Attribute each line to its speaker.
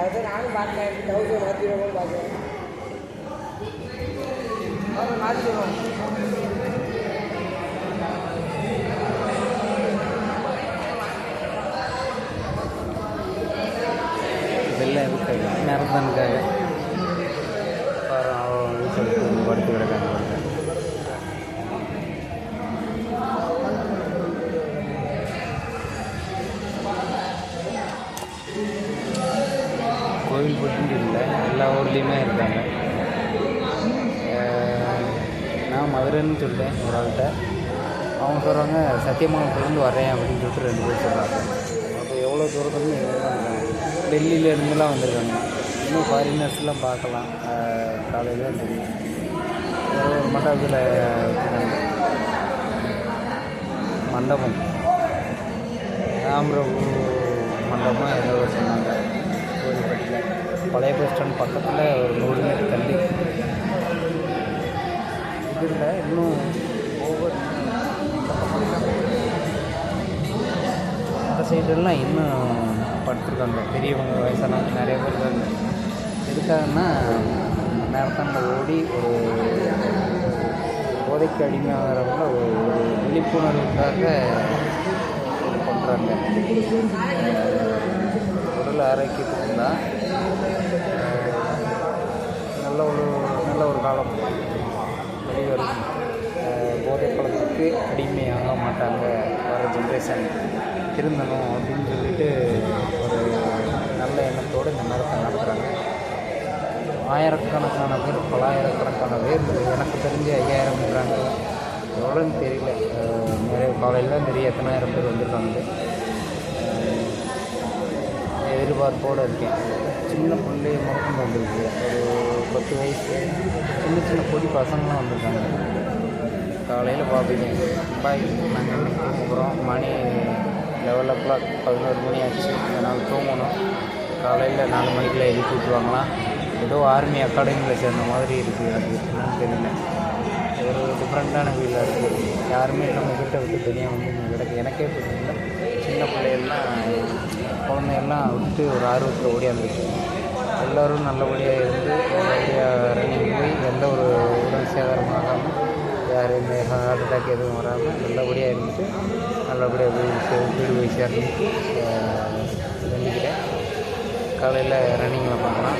Speaker 1: Thousand on one ninety thousand one zero one
Speaker 2: బాగా और आज बिल है वो मैराथन का है और वो बढ़ते बढ़ கோவில் பட்டு இல்லை எல்லா ஊர்லேயுமே இருக்காங்க. நான் மதுரைன்னு சொல்லிட்டேன் ஒரு ஆள்கிட்ட. அவங்க சொல்கிறாங்க சத்தியமங்கலத்துலேருந்து வரேன் அப்படின்னு சொல்லிட்டு ரெண்டு பேர் சொல்கிறாங்க அப்போ எவ்வளோ தூரத்துலேருந்து எங்கெல்லாம் இருக்காங்க இருந்துலாம் வந்திருக்காங்க. இன்னும் ஃபாரினர்ஸ்லாம் பார்க்கலாம். காலையில் தெரியும் ஒரு மண்டபத்தில் மண்டபம். ராமரபு மண்டபம் ஏதோ ஒரு பழைய பஸ் ஸ்டாண்ட் பக்கத்தில் ஒரு நூறு மீட்டர் தள்ளி. இதில் இன்னும் ஓவர் அந்த சைடெல்லாம் இன்னும் படுத்துருக்காங்க. பெரியவங்க வயசானவங்க நிறைய பேர் இருக்காங்க. எதுக்காகன்னா மேரத்தானில் ஓடி ஒரு போதைக்கு அடிமையாகிறவங்கள ஒரு விழிப்புணர்வுக்காக பண்ணுறாங்க உடல் ஆரோக்கியத்துக்கு தான் நல்ல ஒரு நல்ல ஒரு காலம் வெளிவரும். போதை பழத்துக்கு அடிமையாக மாட்டாங்க வர ஜென்ரேஷன் திருந்தணும் அப்படின்னு சொல்லிட்டு ஒரு நல்ல எண்ணத்தோடு இந்த நேரத்தை நடத்துகிறாங்க ஆயிரக்கணக்கான பேர் பலாயிரக்கணக்கான பேர் எனக்கு தெரிஞ்சு ஐயாயிரம் ஐயாயிரம்ன்றாங்க எவ்வளோன்னு தெரியல. நிறைய காலையில் நிறைய எத்தனாயிரம் பேர் வந்திருக்காங்க. எதிர்பார்ப்போடு இருக்கேன். சின்ன பிள்ளை முடக்கம் வந்துருக்கு. ஒரு பத்து வயசு. சின்ன சின்ன பொடி பசங்களாம் வந்திருக்காங்க. காலையில் பார்ப்பீங்க. பாய் நாங்கள் இன்னைக்கு மணி லெவல் ஓ கிளாக் பதினோரு மணி ஆச்சு. அதனால் தூங்கணும். காலையில் நாலு மணிக்கெலாம் எழுப்பி விட்ருவாங்களாம் ஏதோ ஆர்மி அகாடமியில் சேர்ந்த மாதிரி இருக்குது எனக்கு என்னன்னு தெரியல. ஒரு டிஃப்ரெண்ட்டான ஃபீலாக இருக்குது யாருமே நம்ம வீட்டை விட்டு தனியாக வந்து கிடக்கு. எனக்கே பிடிக்கல சின்ன பிள்ளைகள்லாம் குழந்தையெல்லாம் விட்டு ஒரு ஆர்வத்தில் ஓடியாந்துருக்கு எல்லோரும் நல்லபடியாக இருந்து நல்லபடியாக ரன்னிங் போய் எந்த ஒரு உடல் சேதாரம் ஆகாமல் யாருமே ஹார்ட் அட்டாக் எதுவும் வராமல் நல்லபடியாக இருந்துட்டு நல்லபடியாக போய் சே- வீடு போய் சேரணும்னு வேண்டிக்கிறேன். காலையில் ரன்னிங்கில் பார்க்கலாம்